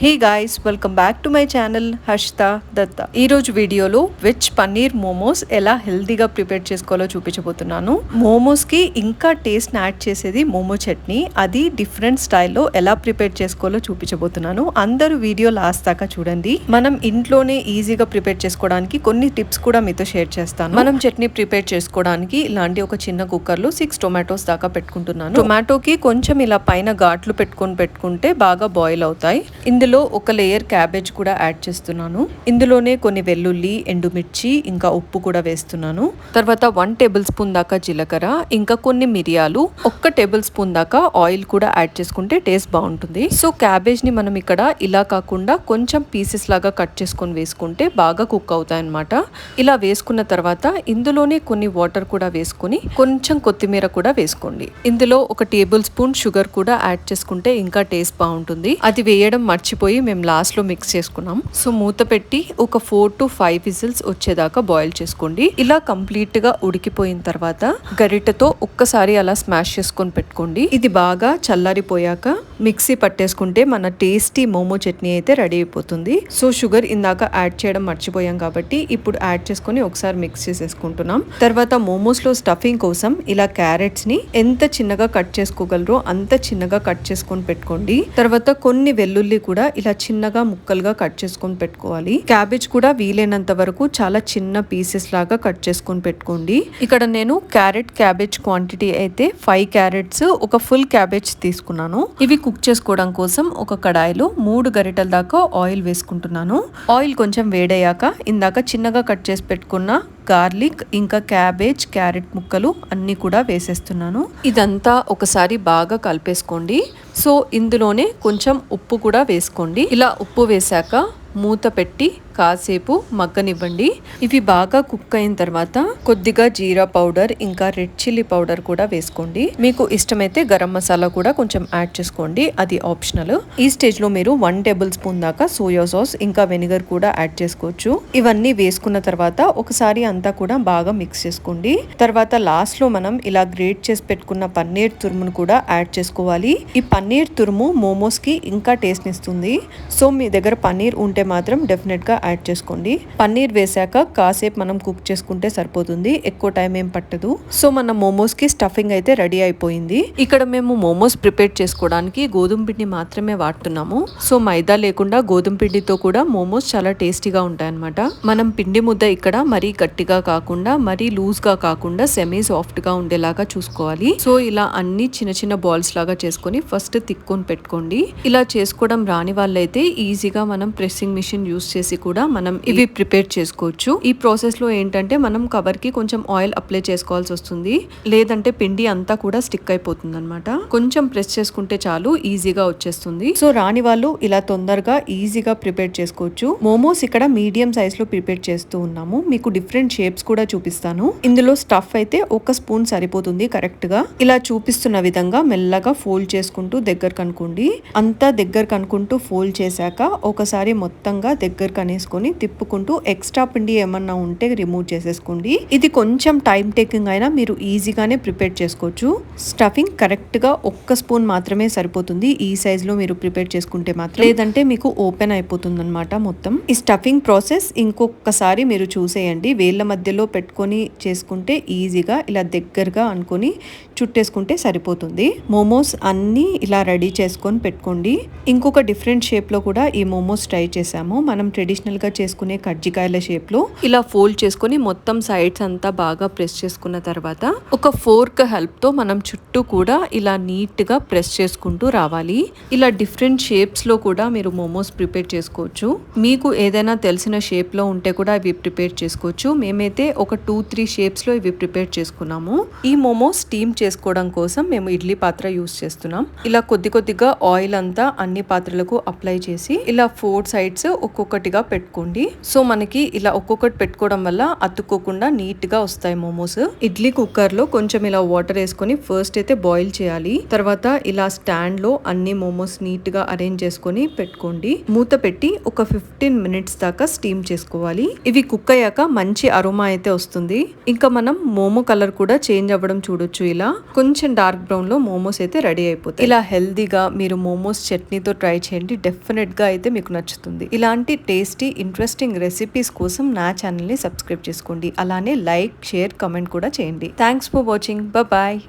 Hey guys welcome back to my channel Harshitha Datta ఈ రోజు వీడియోలో వెజ్ పన్నీర్ మోమోస్ ఎలా హెల్తీగా ప్రిపేర్ చేసుకోవాలో చూపించబోతున్నాను. మోమోస్కి ఇంకా టేస్ట్ యాడ్ చేసేది మోమో చట్నీ. అది డిఫరెంట్ స్టైల్లో ఎలా ప్రిపేర్ చేసుకోవాలో చూపించబోతున్నాను. అందరూ వీడియో లాస్ట్ దాకా చూడండి. మనం ఇంట్లోనే ఈజీగా ప్రిపేర్ చేసుకోవడానికి కొన్ని టిప్స్ కూడా మీతో షేర్ చేస్తాను. మనం చట్నీ ప్రిపేర్ చేసుకోవడానికి ఇలాంటి ఒక చిన్న కుక్కర్లో సిక్స్ టొమాటోస్ దాకా పెట్టుకుంటున్నాను. టొమాటోకి కొంచెం ఇలా పైన ఘాట్లు పెట్టుకొని పెట్టుకుంటే బాగా బాయిల్ అవుతాయి. ఇందులో ఒక లేయర్ క్యాబేజ్ కూడా యాడ్ చేస్తున్నాను. ఇందులోనే కొన్ని వెల్లుల్లి ఎండుమిర్చి ఇంకా ఉప్పు కూడా వేస్తున్నాను. తర్వాత వన్ టేబుల్ స్పూన్ దాకా జీలకర్ర ఇంకా కొన్ని మిరియాలు ఒక్క టేబుల్ స్పూన్ దాకా ఆయిల్ కూడా యాడ్ చేసుకుంటే టేస్ట్ బాగుంటుంది. సో క్యాబేజ్ని మనం ఇక్కడ ఇలా కాకుండా కొంచెం పీసెస్ లాగా కట్ చేసుకొని వేసుకుంటే బాగా కుక్ అవుతాయి అనమాట ఇలా వేసుకున్న తర్వాత ఇందులోనే కొన్ని వాటర్ కూడా వేసుకొని కొంచెం కొత్తిమీర కూడా వేసుకోండి. ఇందులో ఒక టేబుల్ స్పూన్ షుగర్ కూడా యాడ్ చేసుకుంటే ఇంకా టేస్ట్ బాగుంటుంది. అది వేయడం మర్చిపోయి మేము లాస్ట్లో మిక్స్ చేసుకున్నాం. సో మూత పెట్టి ఒక ఫోర్ టు ఫైవ్ విజిల్స్ వచ్చేదాకా బాయిల్ చేసుకోండి. ఇలా కంప్లీట్గా ఉడికిపోయిన తర్వాత గరిటతో ఒక్కసారి అలా స్మాష్ చేసుకొని పెట్టుకోండి. ఇది బాగా చల్లారిపోయాక మిక్సీ పట్టేసుకుంటే మన టేస్టీ మోమో చట్నీ అయితే రెడీ అయిపోతుంది. సో షుగర్ ఇందాక యాడ్ చేయడం మర్చిపోయాం కాబట్టి ఇప్పుడు యాడ్ చేసుకొని ఒకసారి మిక్స్ చేసేసుకుంటున్నాం. తర్వాత మోమోస్లో స్టఫింగ్ కోసం ఇలా క్యారెట్స్ని ఎంత చిన్నగా కట్ చేసుకోగలరో అంత చిన్నగా కట్ చేసుకొని పెట్టుకోండి. తర్వాత కొన్ని వెల్లుల్లి కూడా ఇలా చిన్నగా ముక్కలుగా కట్ చేసుకొని పెట్టుకోవాలి. క్యాబేజ్ కూడా వీలైనంత వరకు చాలా చిన్న పీసెస్ లాగా కట్ చేసుకొని పెట్టుకోండి. ఇక్కడ నేను క్యారెట్ క్యాబేజ్ క్వాంటిటీ అయితే ఫైవ్ క్యారెట్స్ ఒక ఫుల్ క్యాబేజ్ తీసుకున్నాను. ఇవి కుక్ చేసుకోవడం కోసం ఒక కడాయిలో మూడు గరిటల దాకా ఆయిల్ వేసుకుంటున్నాను. ఆయిల్ కొంచెం వేడయ్యాక ఇందాక చిన్నగా కట్ చేసి పెట్టుకున్న గార్లిక్ ఇంకా క్యాబేజ్ క్యారెట్ ముక్కలు అన్నీ కూడా వేసేస్తున్నాను. ఇదంతా ఒకసారి బాగా కలిపేసుకోండి. సో ఇందులోనే కొంచెం ఉప్పు కూడా వేసుకోండి. ఇలా ఉప్పు వేశాక మూత పెట్టి కాసేపు మగ్గనివ్వండి. ఇవి బాగా కుక్ అయిన తర్వాత కొద్దిగా జీరా పౌడర్ ఇంకా రెడ్ చిల్లీ పౌడర్ కూడా వేసుకోండి. మీకు ఇష్టమైతే గరం మసాలా కూడా కొంచెం యాడ్ చేసుకోండి. అది ఆప్షనల్. ఈ స్టేజ్లో మీరు వన్ టేబుల్ స్పూన్ దాకా సోయా సాస్ ఇంకా వెనిగర్ కూడా యాడ్ చేసుకోవచ్చు. ఇవన్నీ వేసుకున్న తర్వాత ఒకసారి అంతా కూడా బాగా మిక్స్ చేసుకోండి. తర్వాత లాస్ట్లో మనం ఇలా గ్రేట్ చేసి పెట్టుకున్న పన్నీర్ తురుమును కూడా యాడ్ చేసుకోవాలి. ఈ పన్నీర్ తురుము మోమోస్కి ఇంకా టేస్ట్ ఇస్తుంది. సో మీ దగ్గర పన్నీర్ ఉంటే మాత్రం డెఫినెట్గా యాడ్ చేసుకోండి. పన్నీర్ వేసాక కాసేపు మనం కుక్ చేసుకుంటే సరిపోతుంది. ఎక్కువ టైం ఏం పట్టదు. సో మన మోమోస్కి స్టఫింగ్ అయితే రెడీ అయిపోయింది. ఇక్కడ మేము మోమోస్ ప్రిపేర్ చేసుకోవడానికి గోధుమ పిండి మాత్రమే వాడుతున్నాము. సో మైదా లేకుండా గోధుమ పిండితో కూడా మోమోస్ చాలా టేస్టీగా ఉంటాయన్నమాట. మనం పిండి ముద్ద ఇక్కడ మరీ గట్టిగా కాకుండా మరీ లూజ్గా కాకుండా సెమీ సాఫ్ట్గా ఉండేలాగా చూసుకోవాలి. సో ఇలా అన్ని చిన్న చిన్న బాల్స్ లాగా చేసుకొని ఫస్ట్ తిక్కుని పెట్టుకోండి. ఇలా చేసుకోవడం రాని వాళ్ళైతే ఈజీగా మనం ప్రెస్సింగ్ మిషన్ యూస్ చేసి కూడా మనం ఇవి ప్రిపేర్ చేసుకోవచ్చు. ఈ ప్రాసెస్లో ఏంటంటే మనం కవర్కి కొంచెం ఆయిల్ అప్లై చేసుకోవాల్సి వస్తుంది. లేదంటే పిండి అంతా కూడా స్టిక్ అయిపోతుంది అనమాట కొంచెం ప్రెస్ చేసుకుంటే చాలు ఈజీగా వచ్చేస్తుంది. సో రాని వాళ్ళు ఇలా తొందరగా ఈజీగా ప్రిపేర్ చేసుకోవచ్చు. మోమోస్ ఇక్కడ మీడియం సైజ్లో ప్రిపేర్ చేస్తూ ఉన్నాము. మీకు డిఫరెంట్ షేప్స్ కూడా చూపిస్తాను. ఇందులో స్టఫ్ అయితే ఒక స్పూన్ సరిపోతుంది కరెక్ట్గా ఇలా చూపిస్తున్న విధంగా మెల్లగా ఫోల్డ్ చేసుకుంటూ దగ్గర కనుకోండి అంతా దగ్గర కనుకుంటూ ఫోల్డ్ చేశాక ఒకసారి మొత్తంగా దగ్గర కనేసుకొని తిప్పుకుంటూ ఎక్స్ట్రా పిండి ఏమన్నా ఉంటే రిమూవ్ చేసేసుకోండి. ఇది కొంచెం టైం టేకింగ్ అయినా మీరు ఈజీగానే ప్రిపేర్ చేసుకోవచ్చు. స్టఫింగ్ కరెక్ట్గా ఒక్క స్పూన్ మాత్రమే సరిపోతుంది. ఈ సైజ్లో మీరు ప్రిపేర్ చేసుకుంటే మాత్రం. లేదంటే మీకు ఓపెన్ అయిపోతుంది అనమాట మొత్తం. ఈ స్టఫింగ్ ప్రాసెస్ ఇంకొకసారి మీరు చూసేయండి. వేళ్ళ మధ్యలో పెట్టుకొని చేసుకుంటే ఈజీగా ఇలా దగ్గరగా అనుకొని చుట్టేసుకుంటే సరిపోతుంది. మోమోస్ అన్నీ ఇలా రెడీ చేసుకొని పెట్టుకోండి. ఇంకొక డిఫరెంట్ షేప్లో కూడా ఈ మోమోస్ ట్రై చేసాము మనం ట్రెడిషనల్ గా చేసుకునే కజ్జికాయల షేప్లో ఇలా ఫోల్డ్ చేసుకొని మొత్తం సైడ్స్ అంతా బాగా ప్రెస్ చేసుకున్న తర్వాత ఒక ఫోర్క్ హెల్ప్తో మనం చుట్టూ కూడా ఇలా నీట్గా ప్రెస్ చేసుకుంటూ రావాలి. ఇలా డిఫరెంట్ షేప్స్లో కూడా మీరు మోమోస్ ప్రిపేర్ చేసుకోవచ్చు. మీకు ఏదైనా తెలిసిన షేప్లో ఉంటే కూడా ఇవి ప్రిపేర్ చేసుకోవచ్చు. మేమైతే ఒక టూ త్రీ షేప్స్లో ఇవి ప్రిపేర్ చేసుకున్నాము. ఈ మోమోస్ స్టీమ్ చేసుకోవడం కోసం మేము ఇడ్లీ పాత్ర యూస్ చేస్తున్నాం. ఇలా కొద్ది కొద్దిగా ఆయిల్ అంతా అన్ని పాత్రలకు అప్లై చేసి ఇలా ఫోర్ సైడ్స్ ఒక్కొక్కటిగా పెట్టుకోండి. సో మనకి ఇలా ఒక్కొక్కటి పెట్టుకోవడం వల్ల అతుక్కోకుండా నీట్గా వస్తాయి మోమోస్. ఇడ్లీ కుక్కర్లో కొంచెం ఇలా వాటర్ వేసుకొని ఫస్ట్ అయితే బాయిల్ చేయాలి. తర్వాత ఇలా స్టాండ్లో అన్ని మోమోస్ నీట్గా అరేంజ్ చేసుకొని పెట్టుకోండి. మూత పెట్టి ఒక ఫిఫ్టీన్ మినిట్స్ దాకా స్టీమ్ చేసుకోవాలి. ఇవి కుక్ అయ్యాక మంచి అరోమా అయితే వస్తుంది. ఇంకా మనం మోమో కలర్ కూడా చేంజ్ అవ్వడం చూడొచ్చు ఇలా. కొంచెం డార్క్ బ్రౌన్లో మోమోస్ అయితే రెడీ అయిపోతాయి. ఇలా హెల్దీగా మీరు మోమోస్ చట్నీతో ట్రై చేయండి. డెఫినెట్గా అయితే మీకు నచ్చుతుంది. ఇలాంటి టేస్టీ ఇంట్రెస్టింగ్ రెసిపీస్ కోసం నా ఛానల్ని సబ్స్క్రైబ్ చేసుకోండి. అలానే లైక్ షేర్ కమెంట్ కూడా చేయండి. Thanks for watching bye